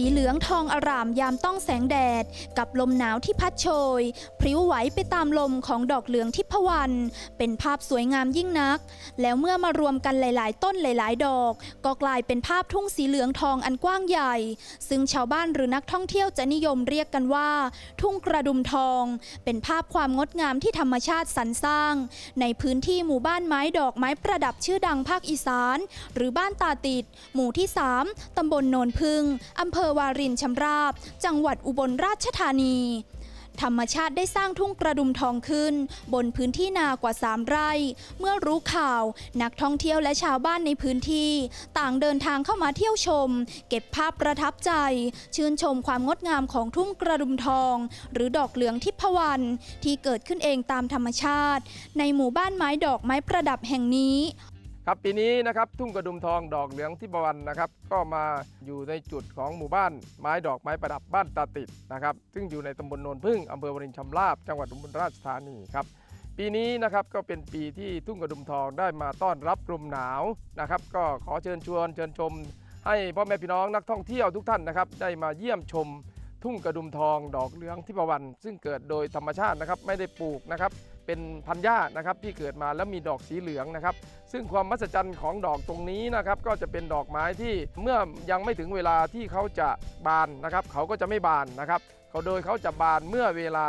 สีเหลืองทองอร่ามยามต้องแสงแดด กับลมหนาวที่พัดโชยพริ้วไหวไปตามลมของดอกเหลืองที่ วรรณเป็นภาพสวยงามยิ่งนัก แล้วเมื่อมารวมกันหลาย ๆ ต้นหลาย ๆ ดอก ก็กลายเป็นภาพทุ่งสีเหลืองทองอันกว้างใหญ่ ซึ่งชาวบ้านหรือนักท่องเที่ยวจะนิยมเรียกกันว่า ทุ่งกระดุมทอง เป็นภาพความงดงามที่ธรรมชาติสรรสร้าง ในพื้นที่หมู่บ้านไม้ดอกไม้ประดับชื่อดังภาคอีสาน หรือบ้านตาติด หมู่ที่ 3 ตำบลโนนพึ่งอำเภอวารินชำราบ จังหวัดอุบลราชธานี ธรรมชาติได้สร้างทุ่งกระดุมทองขึ้น บนพื้นที่นากว่า 3 ไร่ เมื่อรู้ข่าว นักท่องเที่ยวและชาวบ้านในพื้นที่ ต่างเดินทางเข้ามาเที่ยวชม เก็บภาพประทับใจ ชื่นชมความงดงามของทุ่งกระดุมทอง หรือดอกเหลืองทิพวรรณที่เกิดขึ้นเองตามธรรมชาติ ในหมู่บ้านไม้ดอกไม้ประดับแห่งนี้ ครับปีนี้นะครับทุ่งกระดุมทองดอกเหลืองที่ประวันนะครับ ก็มาอยู่ในจุดของหมู่บ้านไม้ดอกไม้ประดับบ้านตาติดนะครับ ซึ่งอยู่ในตำบลโนนพึ่งอำเภอวรินชำราบจังหวัดอุบลราชธานีครับปีนี้นะครับก็เป็นปีที่ทุ่งกระดุมทองได้มาต้อนรับลมหนาวนะครับ ก็ขอเชิญชวนเชิญชม ให้พ่อแม่พี่น้องนักท่องเที่ยวทุกท่านนะครับ ได้มาเยี่ยมชม ทุ่งกระดุมทองดอกเหลืองทิพวรรณซึ่งเกิดโดยธรรมชาตินะครับ ไม่ได้ปลูกนะครับ เป็นพันธุ์หญ้านะครับที่เกิดมาแล้วมีดอกสีเหลืองนะครับ ซึ่งความมหัศจรรย์ของดอกตรงนี้นะครับก็จะเป็นดอกไม้ที่เมื่อยังไม่ถึงเวลาที่เขาจะบานนะครับ เขาก็จะไม่บานนะครับ เขาโดยเขาจะบานเมื่อเวลา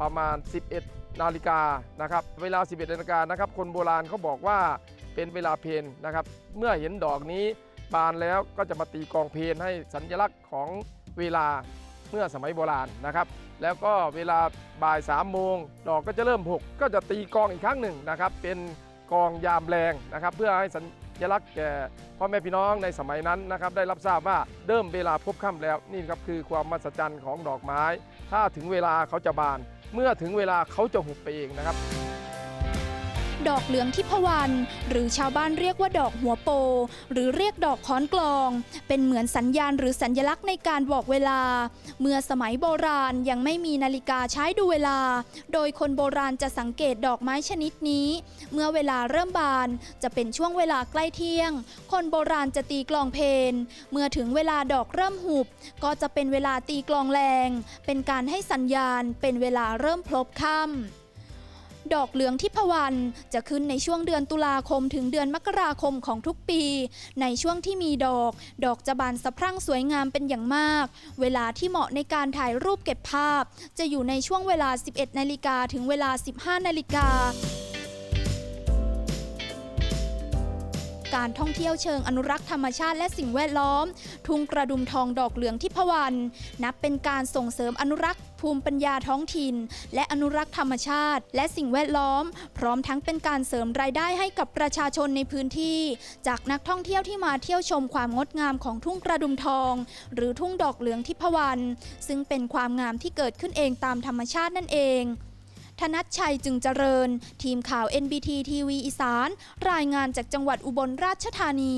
ประมาณ 11 นาฬิกานะครับ เวลา 11 นาฬิกานะครับ คนโบราณเขาบอกว่าเป็นเวลาเพลนนะครับ เมื่อเห็นดอกนี้บานแล้วก็จะมาตีกองเพลนให้สัญลักษณ์ของเวลา เมื่อสมัยโบราณนะครับ แล้วก็เวลาบ่าย3ามโมงดอกก็จะเริ่มหกก็จะตีกองอีกครั้งหนึ่งนะครับ เป็นกองยามแรงนะครับ เพื่อให้สัญลักษณ์แก่พ่อแม่พี่น้องในสมัยนั้นนะครับ ได้รับทราบว่าเริ่มเวลาพบค่ำแล้วนี่ครับคือความมหัศจรรย์ของดอกไม้ ถ้าถึงเวลาเขาจะบาน เมื่อถึงเวลาเขาจะหุบไปเองนะครับ ดอกเหลืองทิพวรรณหรือชาวบ้านเรียกว่าดอกหัวโป หรือเรียกดอกค้อนกลอง เป็นเหมือนสัญญาณหรือสัญลักษณ์ในการบอกเวลา เมื่อสมัยโบราณยังไม่มีนาฬิกาใช้ดูเวลา โดยคนโบราณจะสังเกตดอกไม้ชนิดนี้ เมื่อเวลาเริ่มบานจะเป็นช่วงเวลาใกล้เที่ยง คนโบราณจะตีกลองเพลนเมื่อถึงเวลาดอกเริ่มหุบ ก็จะเป็นเวลาตีกลองแรง เป็นการให้สัญญาณเป็นเวลาเริ่มพลบค่ำ ดอกเหลืองทิพวรรณจะขึ้นในช่วงเดือนตุลาคมถึงเดือนมกราคมของทุกปี ในช่วงที่มีดอก ดอกจะบานสะพรั่งสวยงามเป็นอย่างมาก เวลาที่เหมาะในการถ่ายรูปเก็บภาพ จะอยู่ในช่วงเวลา 11 นาฬิกาถึงเวลา 15 นาฬิกา การท่องเที่ยวเชิงอนุรักษ์ธรรมชาติและสิ่งแวดล้อม ทุ่งกระดุมทองดอกเหลืองทิพวรรณนับเป็นการส่งเสริมอนุรักษ์ภูมิปัญญาท้องถิ่น และอนุรักษ์ธรรมชาติ และสิ่งแวดล้อม พร้อมทั้งเป็นการเสริมรายได้ให้กับประชาชนในพื้นที่ จากนักท่องเที่ยวที่มาเที่ยวชมความงดงามของทุ่งกระดุมทอง หรือทุ่งดอกเหลืองทิพวรรณซึ่งเป็นความงามที่เกิดขึ้นเองตามธรรมชาตินั่นเอง ธนัชชัยจึงเจริญ ทีมข่าว NBT ทีวีอีสาน รายงานจากจังหวัดอุบลราชธานี